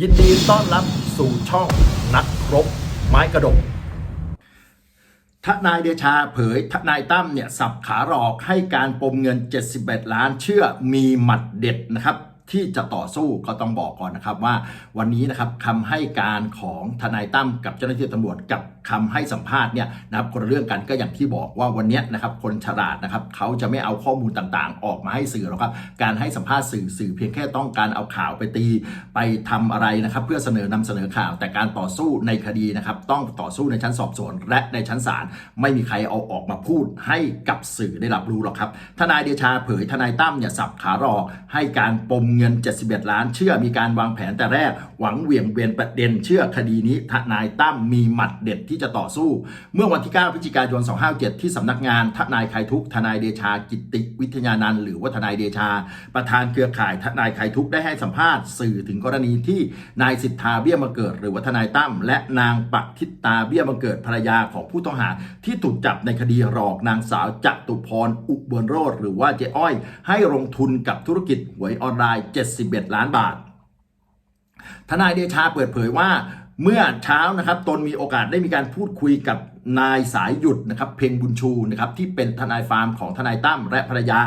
ยินดีต้อนรับสู่ช่องนักรบไม้กระดกทนายเดชาเผยทนายตั้มเนี่ยสับขาหลอกให้การปมเงิน 71 ล้านเชื่อมีหมัดเด็ดนะครับ ที่จะต่อสู้ก็ต้องบอกก่อนนะครับว่าวันนี้นะครับคำให้การของทนายตั้มกับเจ้าหน้าที่ตำรวจกับคำให้สัมภาษณ์เนี่ยนะครับคนเรื่องกันก็อย่างที่บอกว่าวันนี้นะครับคนฉลาดนะครับเขาจะไม่เอาข้อมูลต่างๆ ออกมาให้สื่อหรอกครับการให้สัมภาษณ์สื่อสื่อเพียงแค่ต้องการเอาข่าวไปตี ไปทำอะไรนะครับเพื่อเสนอนำเสนอข่าว แต่การต่อสู้ในคดีนะครับต้องต่อสู้ในชั้นสอบสวนและในชั้นศาลไม่มีใครเอาออกมาพูดให้กับสื่อได้รับรู้หรอกครับทนายเดชาเผยทนายตั้มเนี่ยสับขาหลอกให้การปมเงิน 71 ล้าน เชื่อมีการวางแผนแต่แรก หวังเหวี่ยงเบนประเด็น เชื่อคดีนี้ทนายตั้มมีหมัดเด็ดที่จะต่อสู้ เมื่อวันที่ 9 พฤศจิกายน 257 ที่สำนักงานทนายคลายทุกทนายเดชากิติวิทยานันท์หรือว่าทนายเดชา ประธานเครือข่ายทนายคลายทุกได้ให้สัมภาษณ์สื่อถึงกรณีที่นายสิทธาเบี้ยมาเกิด หรือว่าทนายตั้มและนางปัทิตาเบี้ยมาเกิดภรรยาของผู้ต้องหา ที่ถูกจับในคดีหลอกนางสาวจตุพรอุบลโรธหรือว่าเจ๊อ้อย ให้ลงทุนกับธุรกิจหวยออนไลน์71 ล้านบาท ทนายเดชาเปิดเผยว่า เมื่อเช้านะครับตนมีโอกาสได้มีการพูดคุยกับนายสายหยุดนะครับเพ็งบุญชูนะครับที่เป็นทนายฟาร์มของทนายตั้มและภรรยา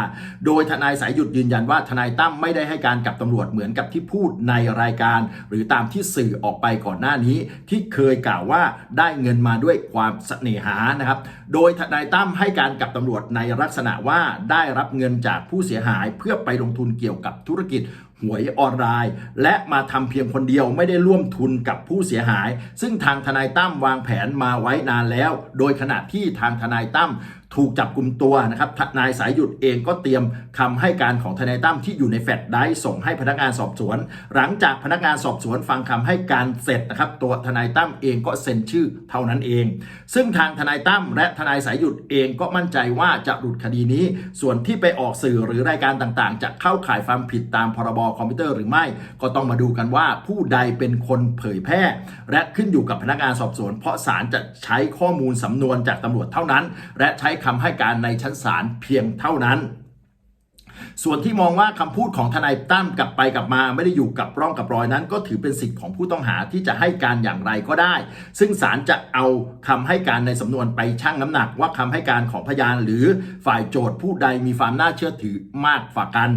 โดยทนายสายหยุดยืนยันว่าทนายตั้มไม่ได้ให้การกับตำรวจเหมือนกับที่พูดในรายการ หรือตามที่สื่อออกไปก่อนหน้านี้ ที่เคยกล่าวว่าได้เงินมาด้วยความเสน่หานะครับ โดยทนายตั้มให้การกับตำรวจในลักษณะว่าได้รับเงินจากผู้เสียหายเพื่อไปลงทุนเกี่ยวกับธุรกิจ หวยออนไลน์ และมาทำเพียงคนเดียวไม่ได้ร่วมทุนกับผู้เสียหาย ซึ่งทางทนายตั้มวางแผนมาไว้นานแล้ว โดยขณะที่ทางทนายตั้ม ถูกจับกลุ่มตัวนะครับนายสายหยุดเองก็เตรียมคำให้การของทนายตั้มที่อยู่ในแฟลชไดรฟ์ส่งให้พนักงานสอบสวน หลังจากพนักงานสอบสวนฟังคำให้การเสร็จนะครับตัวทนายตั้มเองก็เซ็นชื่อเท่านั้นเอง ซึ่งทางทนายตั้มและทนายสายหยุดเองก็มั่นใจว่าจะหลุดคดีนี้ ส่วนที่ไปออกสื่อหรือรายการต่างๆ จะเข้าข่ายความผิดตามพรบคอมพิวเตอร์หรือไม่ ก็ต้องมาดูกันว่าผู้ใดเป็นคนเผยแพร่ และขึ้นอยู่กับพนักงานสอบสวน เพราะศาลจะใช้ข้อมูลสำนวนจากตำรวจเท่านั้น และใช้คำให้การในชั้นศาลเพียงเท่านั้น ส่วนที่มองว่าคำพูดของทนายตั้มกลับไปกลับมาไม่ได้อยู่กับร่องกับรอยนั้น ก็ถือเป็นสิทธิ์ของผู้ต้องหาที่จะให้การอย่างไรก็ได้ ซึ่งศาลจะเอาคำให้การในสำนวนไปชั่งน้ำหนักว่าคำให้การของพยานหรือฝ่ายโจทย์ผู้ใดมีความน่าเชื่อถือมากกว่ากัน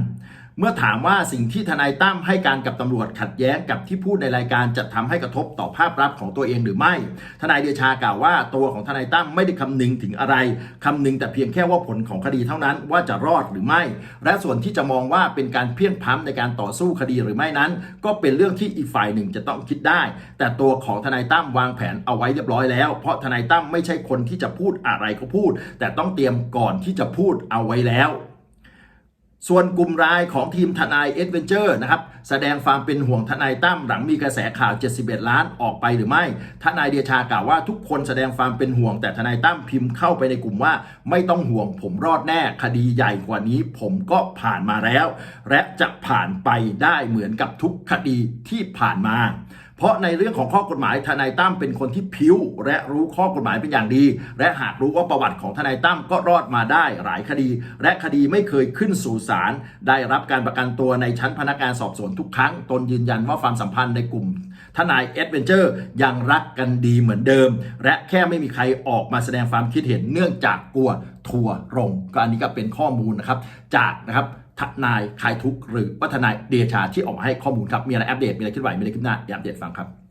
เมื่อถามว่าสิ่งที่ทนายตั้มให้การกับตำรวจขัดแย้งกับที่พูดในรายการจะทำให้กระทบต่อภาพลักษณ์ของตัวเองหรือไม่ ทนายเดชากล่าวว่าตัวของทนายตั้มไม่ได้คำนึงถึงอะไรคำนึงแต่เพียงแค่ว่าผลของคดีเท่านั้นว่าจะรอดหรือไม่ และส่วนที่จะมองว่าเป็นการเพี้ยนพล้ำในการต่อสู้คดีหรือไม่นั้น ก็เป็นเรื่องที่อีกฝ่ายหนึ่งจะต้องคิดได้ แต่ตัวของทนายตั้มวางแผนเอาไว้เรียบร้อยแล้ว เพราะทนายตั้มไม่ใช่คนที่จะพูดอะไรก็พูด แต่ต้องเตรียมก่อนที่จะพูดเอาไว้แล้ว ส่วนกลุ่มรายของทีมทนายเอ็ดเวนเจอร์นะครับ แสดงความเป็นห่วงทนายตั้มหลังมีกระแสข่าว 71 ล้านออกไปหรือไม่ ทนายเดชากล่าวว่าทุกคนแสดงความเป็นห่วงแต่ทนายตั้มพิมพ์เข้าไปในกลุ่มว่า ไม่ต้องห่วงผมรอดแน่คดีใหญ่กว่านี้ผมก็ผ่านมาแล้ว และจะผ่านไปได้เหมือนกับทุกคดีที่ผ่านมา เพราะในเรื่องของข้อกฎหมายทนายตั้มเป็นคนที่พิ้ว และรู้ข้อกฎหมายเป็นอย่างดี และหากรู้ว่าประวัติของทนายตั้มก็รอดมาได้หลายคดี และคดีไม่เคยขึ้นสู่ศาลได้รับการประกันตัวในชั้นพนักงานสอบสวนทุกครั้ง ตนยืนยันว่าความสัมพันธ์ในกลุ่มทนายเอ็ดเวนเจอร์ยังรักกันดีเหมือนเดิม และแค่ไม่มีใครออกมาแสดงความคิดเห็นเนื่องจากกลัวทัวร์ลงก็อันนี้ก็เป็นข้อมูลนะครับ จากนะครับ ทนายคลายทุกข์หรือว่าทนายเดชาที่ออกมาให้ข้อมูลครับ มีอะไรอัปเดต มีอะไรขึ้นไหวมีอะไรขึ้นหน้าเดี๋ยวอัปเดตฟังครับ